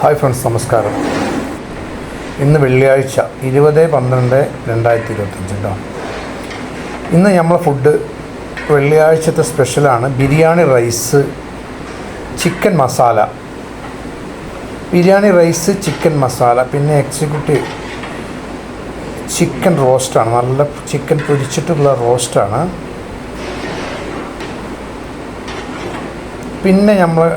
Hi friends നമസ്കാരം. ഇന്ന് വെള്ളിയാഴ്ച ഇരുപത് പന്ത്രണ്ട് രണ്ടായിരത്തി ഇരുപത്തഞ്ച് കേട്ടോ ഇന്ന് നമ്മളെ ഫുഡ് വെള്ളിയാഴ്ചത്തെ സ്പെഷ്യലാണ് biryani rice chicken masala biryani rice chicken masala പിന്നെ എക്സിക്യൂട്ടീവ് ചിക്കൻ റോസ്റ്റാണ് നല്ല ചിക്കൻ പൊരിച്ചിട്ടുള്ള റോസ്റ്റാണ് പിന്നെ നമ്മൾ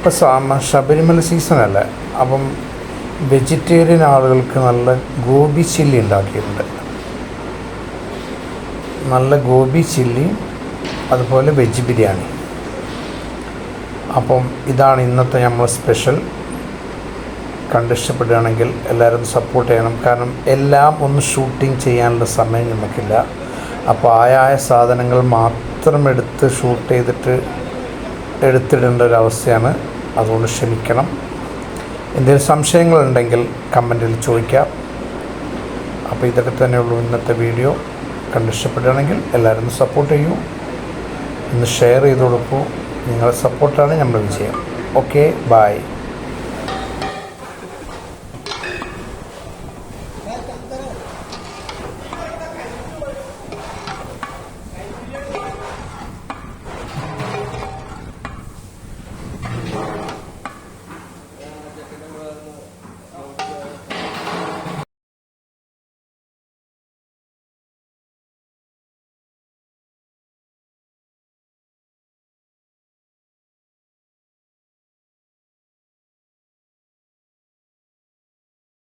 ഇപ്പോൾ സാമ ശബരിമല സീസണല്ലേ അപ്പം വെജിറ്റേറിയൻ ആളുകൾക്ക് നല്ല ഗോബി ചില്ലി ഉണ്ടാക്കിയിട്ടുണ്ട്. നല്ല ഗോബി ചില്ലി അതുപോലെ വെജ് ബിരിയാണി. അപ്പം ഇതാണ് ഇന്നത്തെ നമ്മൾ സ്പെഷ്യൽ. കണ്ടിഷ്ടപ്പെടുകയാണെങ്കിൽ എല്ലാവരും സപ്പോർട്ട് ചെയ്യണം. കാരണം എല്ലാം ഒന്ന് ഷൂട്ടിംഗ് ചെയ്യാനുള്ള സമയം നമുക്കില്ല. അപ്പോൾ ആയ സാധനങ്ങൾ മാത്രം എടുത്ത് ഷൂട്ട് ചെയ്തിട്ട് എടുത്തിടേണ്ട ഒരു അവസ്ഥയാണ്. അതുകൊണ്ട് ക്ഷമിക്കണം. എന്തെങ്കിലും സംശയങ്ങളുണ്ടെങ്കിൽ കമന്റിൽ ചോദിക്കാം. അപ്പോൾ ഇതൊക്കെ തന്നെയുള്ളൂ ഇന്നത്തെ വീഡിയോ. കണ്ടിഷ്ടപ്പെടുകയാണെങ്കിൽ എല്ലാവരും സപ്പോർട്ട് ചെയ്യൂ. ഒന്ന് ഷെയർ ചെയ്ത് കൊടുക്കൂ. നിങ്ങളുടെ സപ്പോർട്ടാണ് നമ്മുടെ വിജയം. Okay bye